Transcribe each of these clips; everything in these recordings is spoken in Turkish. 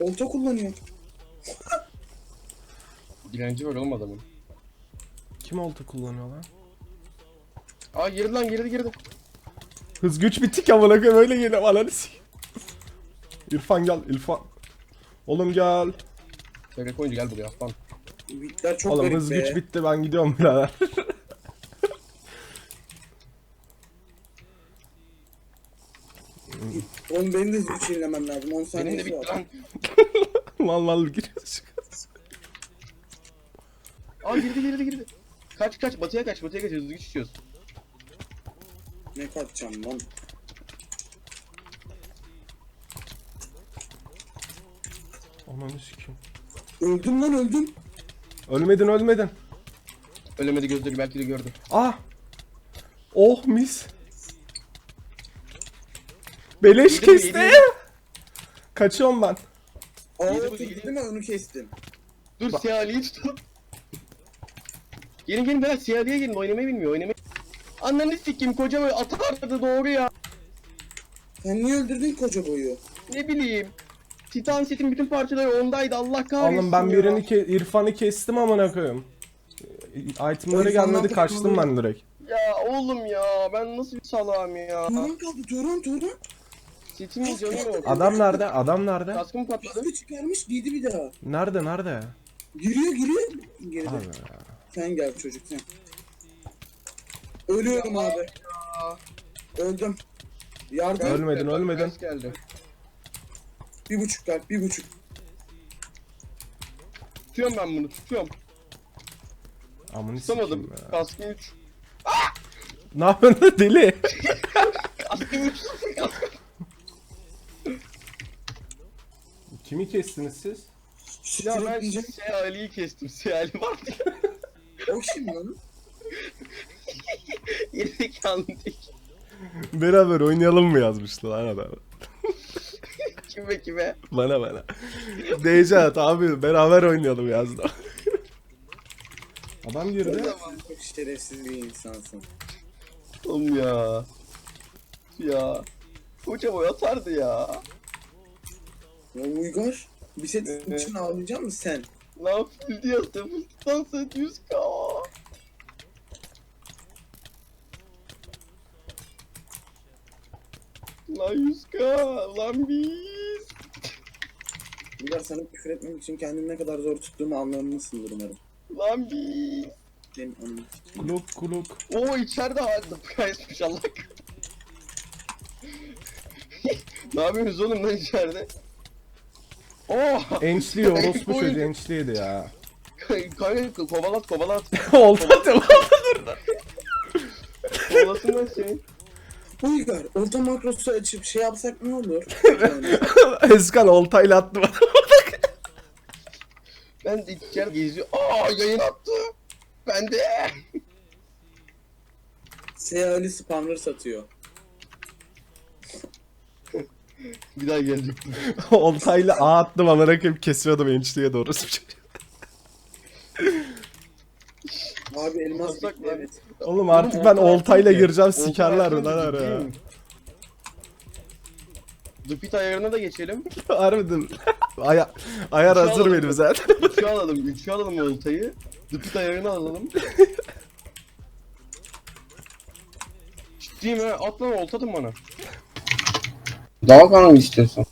Olta kullanıyor. Dilenci var oğlum adamın. Kim olta kullanıyor lan? Aa girdi lan girdi girdi. Hız güç bitik amına koyayım öyle geliyor ananı. İrfan gel İrfan. Oğlum gel. TRK oyuncu gel buraya aslan. Bitler çok Oğlum garip hız be. güç bitti ben gidiyorum birader. Oğlum benim de hız güç yenilemem lazım. 10 Benim saniye de bitti var. lan. mal mal giriyoruz. Aa girdi girdi girdi. Kaç kaç batıya kaç batıya kaç hızlı güç içiyoruz. Ne kaçacağım lan? Ananı sikeyim. Öldüm lan öldüm. Ölmedin ölmedin. Ölemedi gözleri belki de gördü. Ah. Oh mis. Beleş kesti. Kaçıyorum ben. Yedi bu, tuttu yedi. değil mi? Onu kestim. Dur Siyali'yi tutun. Gelin gelin beyler Siyali'ye gelin oynamayı bilmiyor oynamayı. Ananı sikeyim koca boy atardı doğru ya. Sen niye öldürdün koca boyu? Ne bileyim. Titan setin bütün parçaları ondaydı Allah kahretsin Oğlum ben ya. birini ke İrfan'ı kestim amına koyayım. Itemları İrfan'dan gelmedi kaçtım ben direkt. Ya oğlum ya ben nasıl bir salağım ya. Turan kaldı Turan Turan. Setimin canı yok. Adam nerede? Adam nerede? Kaskım patladı. Kaskı çıkarmış giydi bir daha. Nerede nerede? Giriyor giriyor. Geride. Abi. Sen gel çocuk sen. Ölüyorum abi. Öldüm. Yardım. Ölmedin, ölmedin. Geldi. Bir buçuk kalp bir buçuk. Tutuyorum ben bunu tutuyorum. Amını Tutamadım. sikeyim ya. Kaskım 3. Ne yapıyorsun deli? Kaskım 3. Kimi kestiniz siz? Ya ben Sürükleyecek. şey Ali'yi kestim. Şey Ali vardı ya. O kim lan? Gerizekalı değil. Beraber oynayalım mı yazmıştı lan adam. Kime kime. Bana bana. Decat abi beraber oynayalım yazdı. Adam girdi. Çok şerefsiz bir insansın. Oğlum ya. Ya. Koca boy atardı ya. Ya Uygar. Bir set Evet. için ağlayacak mısın sen? Ne yapayım diye atım. Dans et 100k. Lan 100k. Lan biz. Uygar sana küfür etmemek için kendimi ne kadar zor tuttuğumu anlamışsındır umarım. Lan biz. Benim anım. Kuluk kuluk. Oo içeride halde kaysmış Allah. ne yapıyorsunuz oğlum lan içeride? Oh! Ençli orospu çocuğu ençliydi ya. Kanka kovalat kovalat. Olta devam. Kovalasın lan seni. Uygar, orta makrosu açıp şey yapsak ne olur? Yani, Eskan oltayla attı bana. Ben de içeri geziyor. Aa yayın attı. Ben de. Seali spamları satıyor. Bir daha gelecek. oltayla A attım amına koyayım kesiyordum ençliye doğru. Abi elmas lan. evet. Oğlum artık ben oltayla gireceğim sikerler mi lan araya. Dupit ayarına da geçelim. Harbiden. Aya ayar Şu hazır an- benim zaten. Üçü alalım. Üçü alalım oltayı. Dupit ayarını alalım. Ciddiyim ha. At lan olta atın bana. Daha kanal istiyorsun.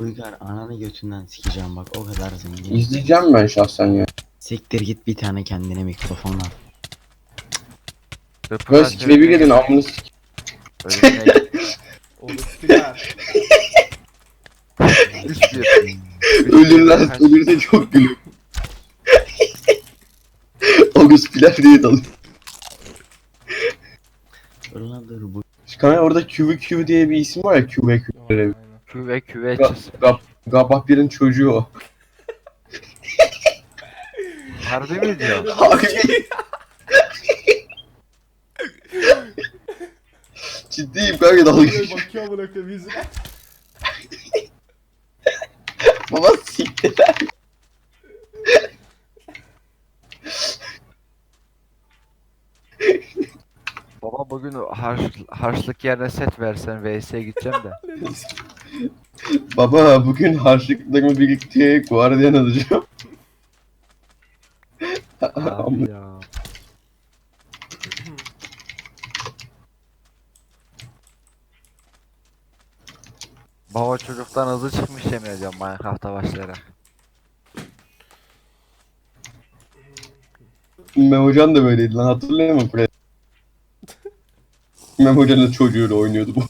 Uygar ananı götünden sikeceğim bak o kadar zengin. İzleyeceğim ben şahsen ya. Siktir git bir tane kendine mikrofon al. Böyle sikile bir gelin amını sik. Orospular. Ölürler, ölürse çok gülüyor. August Pilar diye dalıyor. Ulan bu Kanal orada QVQ diye bir isim var ya QVQ. Aynen. Küve küve Ga- çiz. Gab Gabah birinin çocuğu o. Harbi mi diyor? Harbi. Ciddiyim kanka dalga Böyle geçiyor. bakıyor amına koyayım yüzüne. Baba siktir. Bugün harç, harçlık yerine set versen VS'ye gideceğim de. Baba bugün harçlıklarımı birlikte guardiyan alacağım. Abi ya. Baba çocuktan hızlı çıkmış yemin ediyorum Minecraft'a başlayarak. Mem Hocan da böyleydi lan hatırlıyor musun Fred? Mem Hocan da çocuğuyla oynuyordu bu.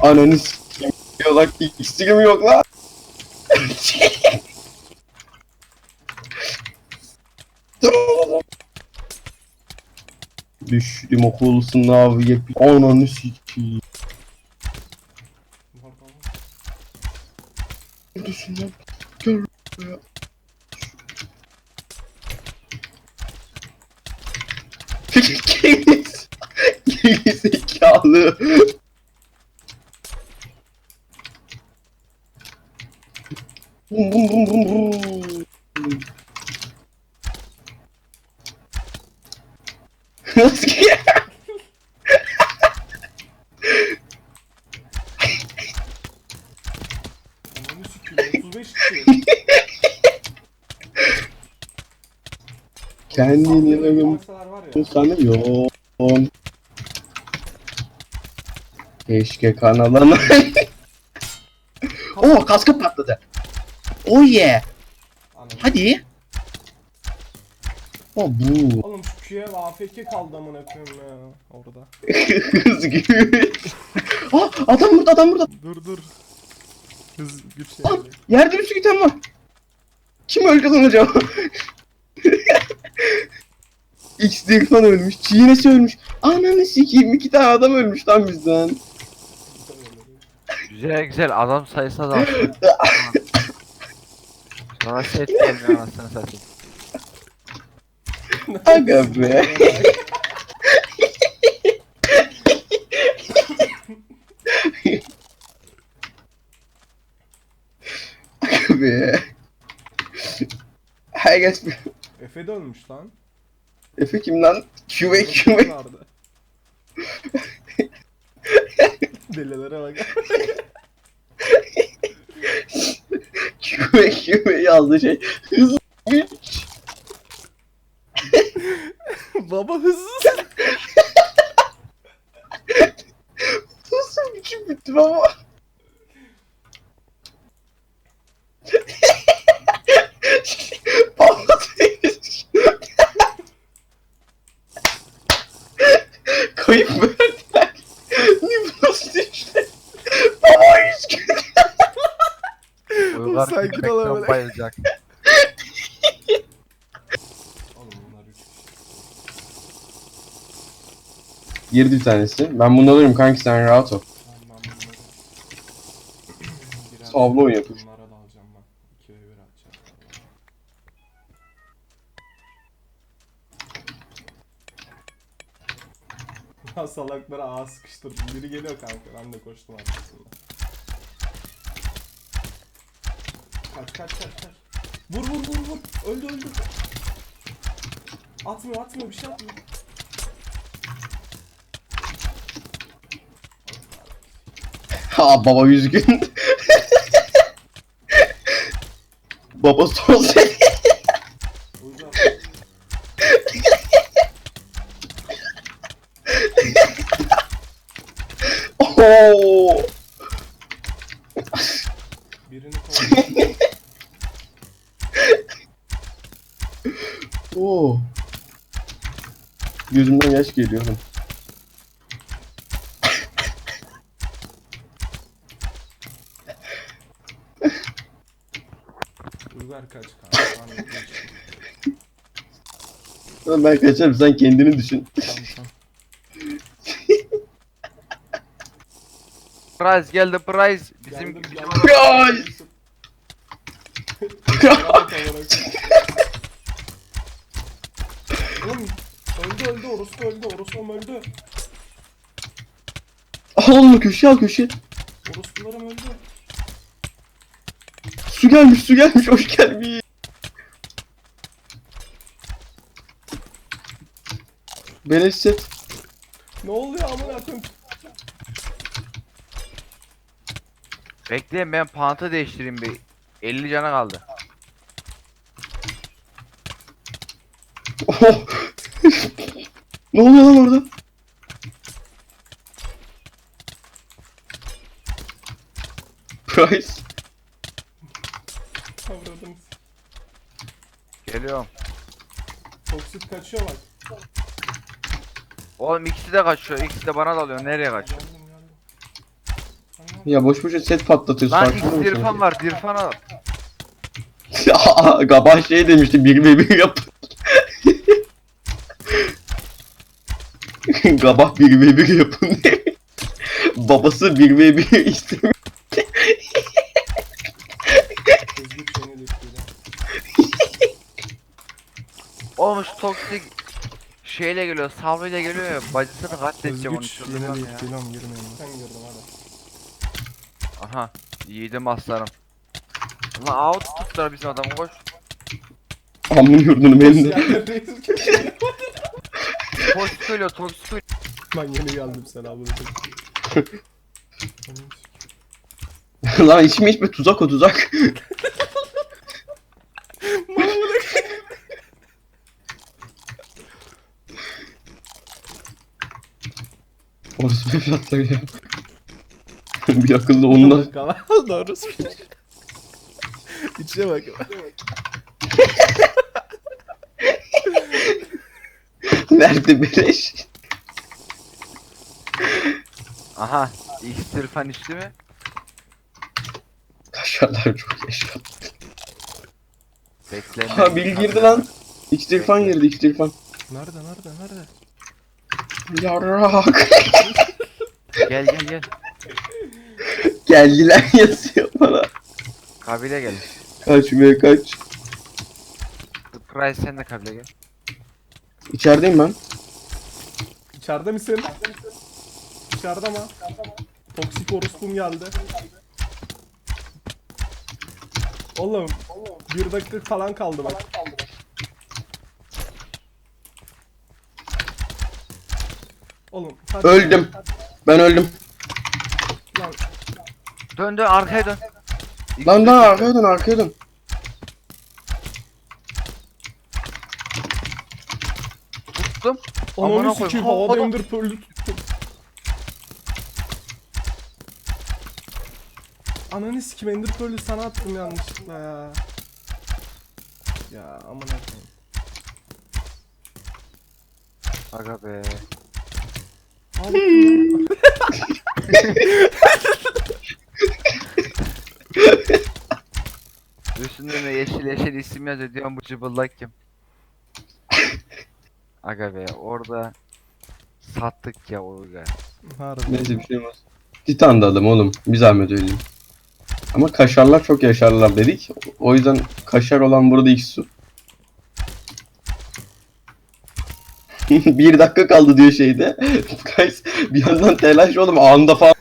Ananı s**eyim diyor lan iksirim yok lan. Düştüm okul sınavı yap. Ananı sikeyim. Neredesin lan? Gel buraya. Geriz. Gerizekalı. Bum bum bum bum bum. Nasıl ki? Ananı sikeyim 35 kişi. Kendini var ya. sanıyorum. Keşke kanalına... Oo kaskı patladı. Oh yeah. Hadi. O bu. Oğlum şu Q'ye AFK kaldı amına koyayım ya orada. Hız gibi. Aa adam burada adam burada. Dur dur. Hız güç Lan yani. yerde bir sürü item var. Kim öldü lan acaba? X Dirfan ölmüş. Çiğnesi ölmüş. Ananı sikeyim iki tane adam ölmüş lan bizden. Güzel güzel adam sayısı da arttı. Sonra set gelmiyor anasını satayım. Aga be. Aga be. Herkes Efe de ölmüş lan. Efe kim lan? Küve küve. Vardı. Delilere bak. Küve küve yazdı şey. Hız güç. Baba hızlı. Nasıl gücüm bitti baba? Hemen. bayılacak. Oğlum bunlar 3 kişi. Girdi bir tanesi. Ben bunu alırım kanki sen rahat ol. Savla oyun yapıyor. Bunlara da alacağım ben. 2 ve 1 atacağım. Ya salaklara ağa sıkıştırdım. Biri geliyor kanka. Ben de koştum arkasında. Kaç kaç kaç kaç. Vur vur vur vur. Öldü öldü. Atmıyor atmıyor bir şey atmıyor. Ha baba yüz gün. baba son seni. Uygar. Oo. Birini kovaladım. Oo. Gözümden yaş geliyor. Uygar kaç kanka. Ben. Lan kaçarım sen kendini düşün. Prize geldi prize. Bizim Geldim, Öldü öldü orospu öldü orospum öldü. Al onu köşeye al köşeye. Orospularım öldü. Su gelmiş su gelmiş hoş gelmiş. Beleş set. Ne oluyor amına koyayım? Bekleyin ben panta değiştireyim bir. 50 cana kaldı. Oh ne oluyor lan orada? Price. Kavradım. Geliyorum. Toksit kaçıyor bak. Oğlum ikisi de kaçıyor. İkisi de bana dalıyor. Nereye kaçıyor? Ya boş boşa set patlatıyorsun. Lan farkında X mısın? Dirfan var. Dirfan al. Aa, Gabah şey demişti bir ve bir yap. Bir ve bir yapın demiş. Babası bir ve bir istemiyor. Oğlum şu toksik şeyle geliyor. Salvayla geliyor ya. Bacısını katledeceğim onu. Çıldırmam yine bekliyorum girmeyin. Sen girdin hadi. Aha. Yiğidim aslanım. Lan out tuttular bizim adamı koş. Amın yurdunu benim de. Toksik ölüyor toksik ölüyor. Ben yeni geldim sen abi. Lan içme içme tuzak o tuzak. Orası bir fiyatlar ya. bir akıllı onunla. Doğrusu. İçine bak. Nerede beleş? Aha. X Dirfan içti mi? Kaşarlar çok yaşa. Bekleyin. Ha Bil girdi lan. X İrfan girdi X İrfan. Nerede nerede nerede? Yarrak. Gel gel gel. Geldiler yazıyor bana. Kabile gel. Kaç be kaç. Price sen de kabile gel. İçerideyim ben. İçeride misin? İçeride ama. Toksik orospum geldi. Oğlum bir dakika falan kaldı bak. Oğlum hadi. Öldüm. Ben öldüm. Lan, Dön dön arkaya dön. Lan lan arkaya dön arkaya dön. Ananı Amına sikeyim koyayım. havada Havada- ender pearl'ü tuttum. Ananı sikeyim ender pearl'ü sana attım yanlışlıkla ya. Ya aman akıyım. Aga be. Al bunu. Üstünde de yeşil yeşil isim yazıyor diyorum bu cıbıldak kim? Aga be orada sattık ya Uygar. Harbi. Neyse bir şey olmaz. Titan da alım oğlum. Bir zahmet öyleyim. Ama kaşarlar çok yaşarlar dedik. O yüzden kaşar olan burada ilk su. bir dakika kaldı diyor şeyde. Guys bir yandan telaş oğlum anında falan.